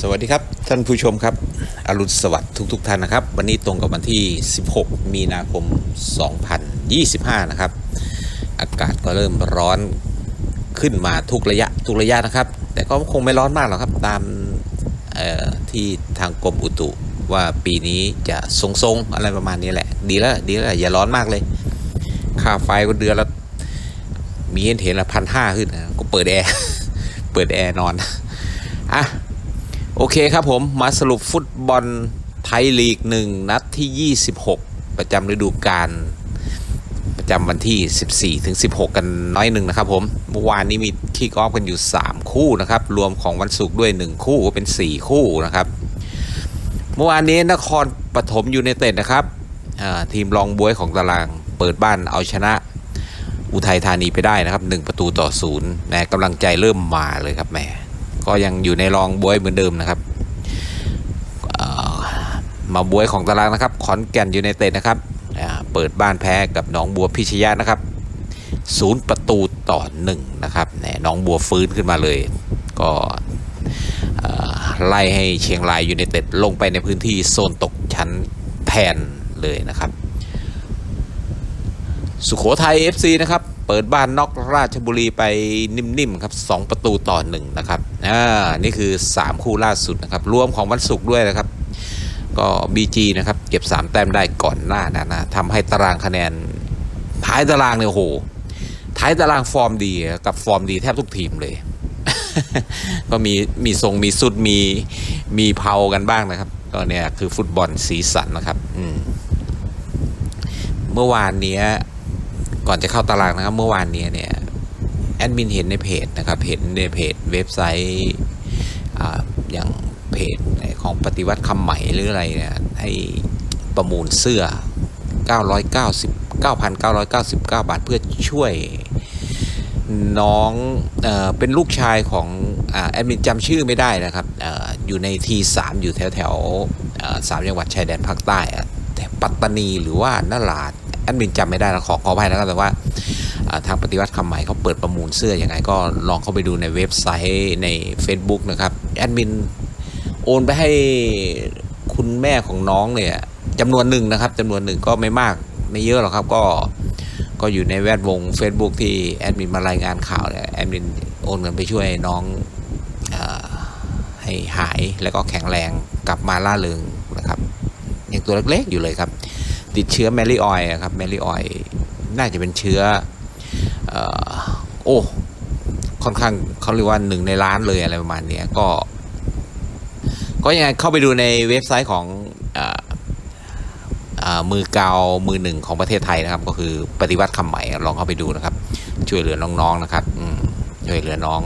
สวัสดีครับ ท่านผู้ชมครับ อรุณสวัสดิ์ทุก ๆ ท่านนะครับ วันนี้ตรงกับวันที่ 16 มีนาคม 2025 นะครับ อากาศก็เริ่มร้อนขึ้นมาทุกระยะทุกระยะนะครับ แต่ก็คงไม่ร้อนมากหรอกครับ ตามที่ทางกรมอุตุว่าปีนี้จะทรงๆอะไรประมาณนี้แหละ ดีแล้วดีแล้วอย่าร้อนมากเลย ค่าไฟก็เดือนละมีเห็นเห็นละพันห้าขึ้นนะก็เปิดแอร์ เปิดแอร์นอน อะ โอเคครับผมมาสรุปฟุตบอลไทยลีก 1 นัดที่ 26 ประจำฤดูกาลประจำวันที่ 14 ถึง 16 กันน้อยหนึ่งนะครับผม เมื่อวานนี้มีคิกออฟกันอยู่ 3 คู่นะครับ รวมของวันศุกร์ด้วย 1 คู่ก็เป็น 4 คู่นะครับ เมื่อวานนี้นครปฐมยูไนเต็ดนะครับ ทีมรองบวยของตารางเปิดบ้านเอาชนะ อุทัยธานีไปได้นะครับ 1 ประตูต่อศูนย์แหมกำลังใจเริ่มมาเลยครับแหม ก็ยังอยู่ในรองบวยเหมือนเดิมนะครับมาบวยของตารางนะครับ ขอนแก่นยูไนเต็ดนะครับเปิดบ้านแพ้กับหนองบัวพิชยะนะครับศูนย์ประตูต่อหนึ่งนะครับแหนองบัวฟื้นขึ้นมาเลย ก็ไล่ให้เชียงรายยูไนเต็ดลงไปในพื้นที่โซนตกชั้นแทนเลยนะครับ สุโขทัย FC นะครับ เปิดบ้านน็อกราชบุรีไปนิ่มๆครับ2ประตูต่อ1นะครับอ่านี่คือ 3 คู่ล่าสุดนะครับรวมของวันศุกร์ด้วยนะครับ ก็ BG นะครับเก็บ 3 แต้มได้ก่อนหน้านั้นนะทำให้ตารางคะแนนท้ายตารางเนี่ยโหท้ายตารางฟอร์มดีกับฟอร์มดีแทบทุกทีมเลย ก็มีมีทรงมีสุดมีมีเผากันบ้างนะครับก็เนี่ยคือฟุตบอลสีสันนะครับ อืมเมื่อวานเนี้ย ก่อนจะเข้าตารางนะครับเมื่อวานนี้เนี่ยแอดมินเห็นในเพจนะครับเห็นในเพจเว็บไซต์ออย่างเพจของปฏิวัติคำใหม่หรืออะไรเนี่ยให้ประมูลเสื้อ 990 9,999 บาทเพื่อช่วยน้องเออเป็นลูกชายของอแอดมินจำชื่อไม่ได้นะครับออยู่ในทีสามอยู่แถวแถวสามจังหวัดชายแดนภาคใต้ปัตตานีหรือว่านราด แอดมินจำไม่ได้นะขอขออภัยนะครับแต่ว่าทางปฏิวัติคำใหม่เขาเปิดประมูลเสื้ออยังไงก็ลองเข้าไปดูในเว็บไซต์ใน Facebook นะครับแอดมินโอนไปให้คุณแม่ของน้องเนี่ยจำนวนหนึ่งนะครับจำนวนหนึ่งก็ไม่มากไม่เยอะหรอกครับก็ก็อยู่ในแวดวง Facebook ที่แอดมินมารายงานข่าวเนี่ยแอดมินโอนเงินไปช่วยน้องอให้หายแล้วก็แข็งแรงกลับมาล่าเริงนะครับยังตัวเล็กๆอยู่เลยครับ ติดเชื้อแมรี่ออยครับแมรี่ออยน่าจะเป็นเชื้ออโอ้ค่อนข้างเขาเรียกว่าหนึ่งในล้านเลยอะไรประมาณนี้ก็ ก็ยังไงเข้าไปดูในเว็บไซต์ของเอ่อเอ่อมือกามือหนึ่งของประเทศไทยนะครับ ก็คือปฏิวัติคำใหม่ลองเข้าไปดูนะครับ ช่วยเหลือน้องๆนะครับช่วยเหลือน้อง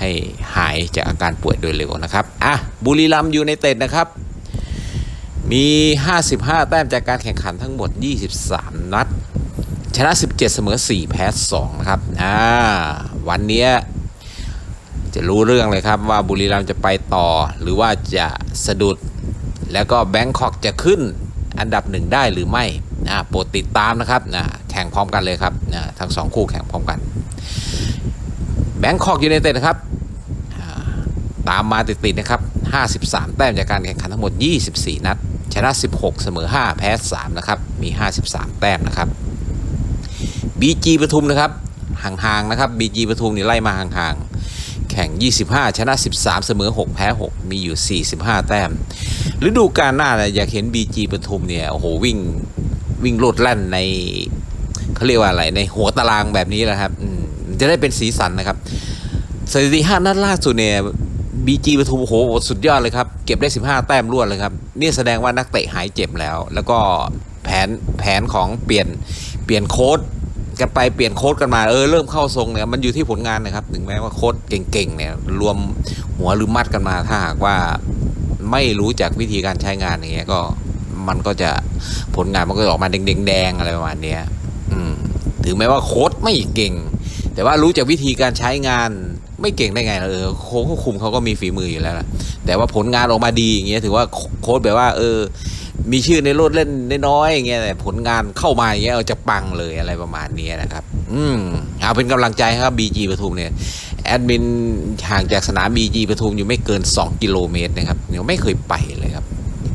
ให้หายจากอาการป่วยโดยเร็วนะครับ อะบุรีรัมย์ยูไนเต็ดนะครับ มี 55 แต้มจากการแข่งขันทั้งหมด 23 นัด ชนะ 17 เสมอ 4 แพ้ 2 นะครับ อ่า วันนี้จะรู้เรื่องเลยครับว่าบุรีรัมย์จะไปต่อ หรือว่าจะสะดุด แล้วก็แบงคอกจะขึ้นอันดับหนึ่งได้หรือไม่อ่าโปรดติดตามนะครับนะแข่งพร้อมกันเลยครับนะทั้งสองคู่แข่งพร้อมกัน แบงคอกยูไนเต็ดนะครับ ตามมาติดๆนะครับ 53 แต้มจากการแข่งขันทั้งหมด 24 นัด ชนะ 16 เสมอ 5 แพ้ 3 นะครับ มี 53 แต้มนะครับ BG ปทุมนะครับ ห่างๆนะครับ BG ปทุมนี่ไล่มาห่างๆ แข่ง 25 ชนะ 13 เสมอ 6 แพ้ 6 มีอยู่ 45 แต้ม ฤดูกาลหน้าเนี่ยอยากเห็น BG ปทุมเนี่ยโอ้โหวิ่งวิ่งโลดแล่นในเขาเรียกว่าอะไรในหัวตารางแบบนี้นะครับจะได้เป็นสีสันนะครับสถิติห้านัดล่าสุดเนี่ย บีจีปทุมโอ้โหสุดยอดเลยครับ เก็บได้ 15 แต้มรวดเลยครับ นี่แสดงว่านักเตะหายเจ็บแล้ว แล้วก็แผนแผนของเปลี่ยนเปลี่ยนโค้ดกันไปเปลี่ยนโค้ดกันมาเออเริ่มเข้าทรงเนี่ยมันอยู่ที่ผลงานนะครับ ถึงแม้ว่าโค้ดเก่งๆเนี่ยรวมหัวหรือมัดกันมาถ้าหากว่าไม่รู้จักวิธีการใช้งานอย่างเงี้ยก็มันก็จะผลงานมันก็ออกมาแดงๆอะไรประมาณเนี้ยอืมถึงแม้ว่าโค้ดไม่เก่ง แต่ว่ารู้จากวิธีการใช้งาน ไม่เก่งได้ไงล่ะเออโค้ชควบคุมเขาก็มีฝีมืออยู่แล้วล่ะแต่ว่าผลงานออกมาดีอย่างเงี้ยถือว่าโค้ชแบบว่า เออ มีชื่อในโลดเล่นน้อยๆอย่างเงี้ยแต่ผลงานเข้ามาอย่างเงี้ยเอาจะปังเลยอะไรประมาณนี้นะครับ อืมเอาเป็นกำลังใจครับบีจีปทุมเนี่ยแอดมินห่างจากสนามบีจีปทุมอยู่ไม่เกิน 2 กิโลเมตรนะครับยังไม่เคยไปเลยครับ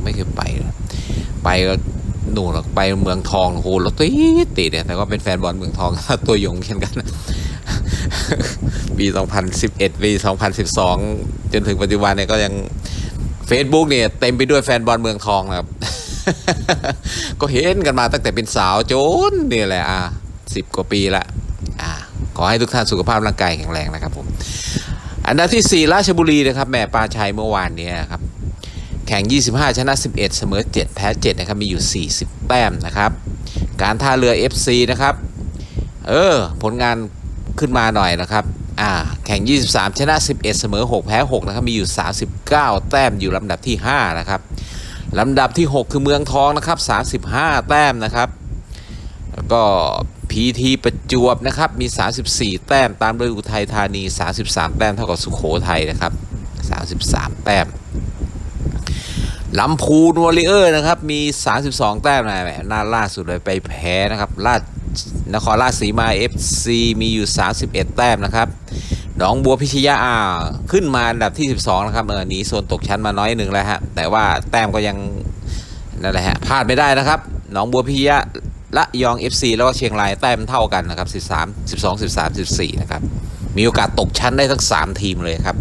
ไม่เคยไปเลยไปก็หนูหรอกไปเมืองทองโอ้โหรถติดติดเนี่ยแต่ก็เป็นแฟนบอลเมืองทองตัวยงเช่นกัน ปี 2011 ปี 2012 จนถึงปัจจุบันเนี่ยก็ยัง Facebook เนี่ยเต็มไปด้วยแฟนบอลเมืองทองนะครับ ก็เห็นกันมาตั้งแต่เป็นสาวโจนนี่แหละอะสิบกว่าปีละอะขอให้ทุกท่านสุขภาพร่างกายแข็งแรงนะครับผม อันดับที่ 4 ราชบุรีนะครับแม่ปลาชัยเมื่อวานเนี้ครับแข่ง 25 ชนะ 11 เสมอ 7 แพ้ 7 นะครับ มีอยู่ 40 แต้มนะครับ การท่าเรือ FC นะครับ เออ ผลงาน ขึ้นมาหน่อยนะครับอ่าแข่ง 23 ชนะ 11 เสมอ 6 แพ้ 6 นะครับ มีอยู่ 39 แต้มอยู่ลำดับที่ 5 นะครับลำดับที่ 6 คือเมืองทองนะครับ 35 แต้มนะครับแล้วก็พีทีประจวบนะครับมี 34 แต้มตามด้วยอุทัยธานี 33 แต้มเท่ากับสุขโขทัยนะครับ 33 แต้มลำพูนวอริเออร์นะครับมี 32 แต้มนะแหมน่าล่าสุดเลยไปแพ้นะครับ ราช นครราชสีมา FC มีอยู่ 31 แต้มนะครับหนองบัวพิชยาอ่าขึ้นมาอันดับที่ 12 นะครับเออหนีโซนตกชั้นมาน้อยหนึ่งแล้วฮะแต่ว่าแต้มก็ยังนั่นแหละฮะพลาดไม่ได้นะครับหนองบัวพิชยาละยอง FC แล้วก็เชียงรายแต้มเท่ากันนะครับ13 12 13 14นะครับมีโอกาสตกชั้นได้ทั้ง 3 ทีมเลยครับ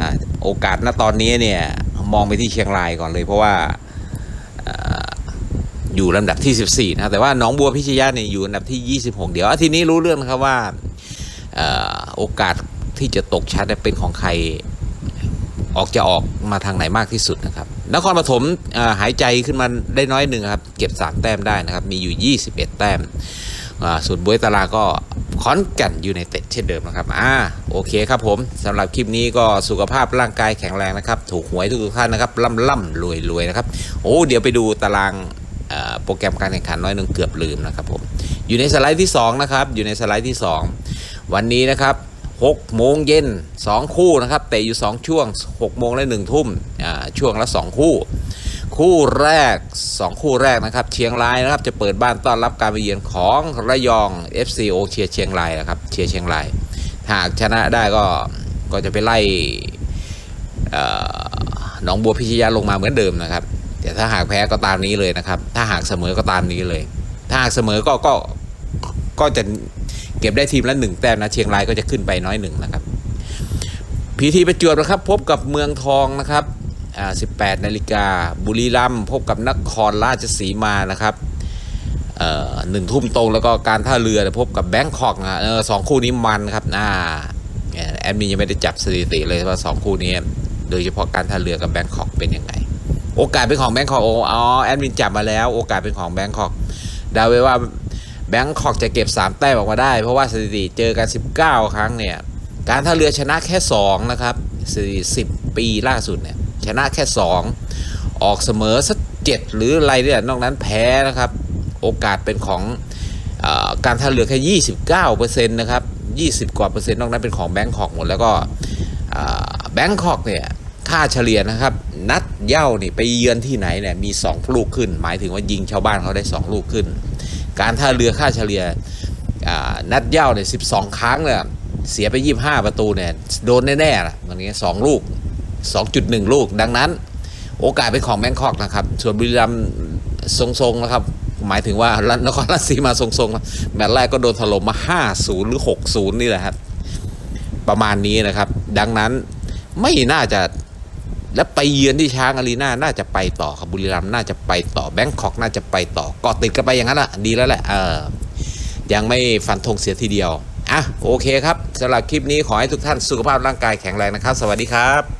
อ่าโอกาสณตอนนี้เนี่ยมองไปที่เชียงรายก่อนเลยเพราะว่าอ่า อยู่ลำดับที่ 14 นะครับแต่ว่าหนองบัวพิชยาเนี่ยอยู่อันดับที่ 26 เดี๋ยวอาทีนี้รู้เรื่องนะครับว่าออโอกาสที่จะตกชั้นเป็นของใครออกจะออกมาทางไหนมากที่สุดนะครับนครปฐมหายใจขึ้นมาได้น้อยหนึ่งครับ เก็บ 3 แต้มได้นะครับ มีอยู่ 21 แต้มส่วนบวยตาราก็ขอนกันอยู่ในเต็ดเช่นเดิมนะครับอ่าโอเคครับผมสำหรับคลิปนี้ก็สุขภาพร่างกายแข็งแรงนะครับ ถูกหวยทุกท่านนะครับล่ำล่ำรวยรวยนะครับ โอ้เดี๋ยวไปดูตาราง โปรแกรมการแข่งขันน้อยหนึงเกือบลืมนะครับผมอยู่ในสไลด์ที่สองนะครับอยู่ในสไลด์ที่สองวันนี้นะครับ6โมงเย็น2 คู่นะครับเตะอยู่ 2 ช่วง 6 โมงและ1ทุ่มอ่าช่วงละ 2 คู่ คู่แรก 2 คู่แรกนะครับเชียงรายนะครับจะเปิดบ้านต้อนรับการไปเยือนของระยอง FCO เชียเชียงรายนะครับเชียเชียงรายหากชนะได้ก็ก็จะไปไล่หนองบัวพิชยาลงมาเหมือนเดิมนะครับ แต่ถ้าหากแพ้ก็ตามนี้เลยนะครับ ถ้าหากเสมอก็ตามนี้เลย ถ้าหากเสมอก็ก็ก็จะเก็บได้ทีมละหนึ่งแต้มนะเชียงรายก็จะขึ้นไปน้อยหนึ่งนะครับพีทีประจวบนะครับ พบกับเมืองทองนะครับอ่า18นาฬิกาบุรีรัมย์พบกับนครราชสีมานะครับเอ่อหนึ่งทุ่มตรงแล้วก็การท่าเรือพบกับแบงคอกนะเออสองคู่นี้มันครับอ่าแอดมินยังไม่ได้จับสถิติเลยว่าสองคู่นี้ โดยเฉพาะการท่าเรือกับแบงคอกเป็นยังไง โอกาสเป็นของแบงคอกโอ๋อแอดมินจับมาแล้ว โอกาสเป็นของแบงคอกเดาไว้ว่าแบงคอกจะเก็บ 3 แต้มออกมาได้ เพราะว่าสถิติเจอกัน 19 ครั้งเนี่ย การท่าเรือชนะแค่ 2 นะครับสถิติ10 ปีล่าสุดเนี่ย ชนะแค่ 2 ออกเสมอสักเจ็ดหรืออะไรเนี่ยนอกนั้นแพ้นะครับ โอกาสเป็นของออการท่าเรือแค่ 29%นะครับ 20 กว่าเปอร์เซ็นต์นอกนั้นเป็นของแบงคอกหมดแล้วก็แบงคอกเนี่ยค่าเฉลี่ยนะครับ นัดเย้านี่ไปเยือนที่ไหนเนี่ยมี 2 ลูกขึ้น หมายถึงว่ายิงชาวบ้านเขาได้ 2 ลูกขึ้น การท่าเรือค่าเฉลี่ยอ่านัดเย้าเนี่ย12ครั้งเนี่ยเสียไป 25 ประตูเนี่ยโดนแน่ๆล่ะตรงนี้สองลูก 2.1 ลูกดังนั้น โอกาสเป็นของแบงคอกนะครับ ส่วนบุรีรัมย์ทรงๆนะครับหมายถึงว่านครราชสีมาทรงๆแมตช์แรกก็โดนถล่มมา 5-0 หรือ 6-0 นี่แหละครับประมาณนี้นะครับ ดังนั้นไม่น่าจะ และไปเยือนที่ช้างอารีนาน่าจะไปต่อครับบุรีรัมย์น่าจะไปต่อแบงคอกน่าจะไปต่อเกาะติดกันไปอย่างนั้นอะดีแล้วแหละเออยังไม่ฟันธงเสียทีเดียวอะโอเคครับสำหรับคลิปนี้ขอให้ทุกท่านสุขภาพร่างกายแข็งแรงนะครับ สวัสดีครับ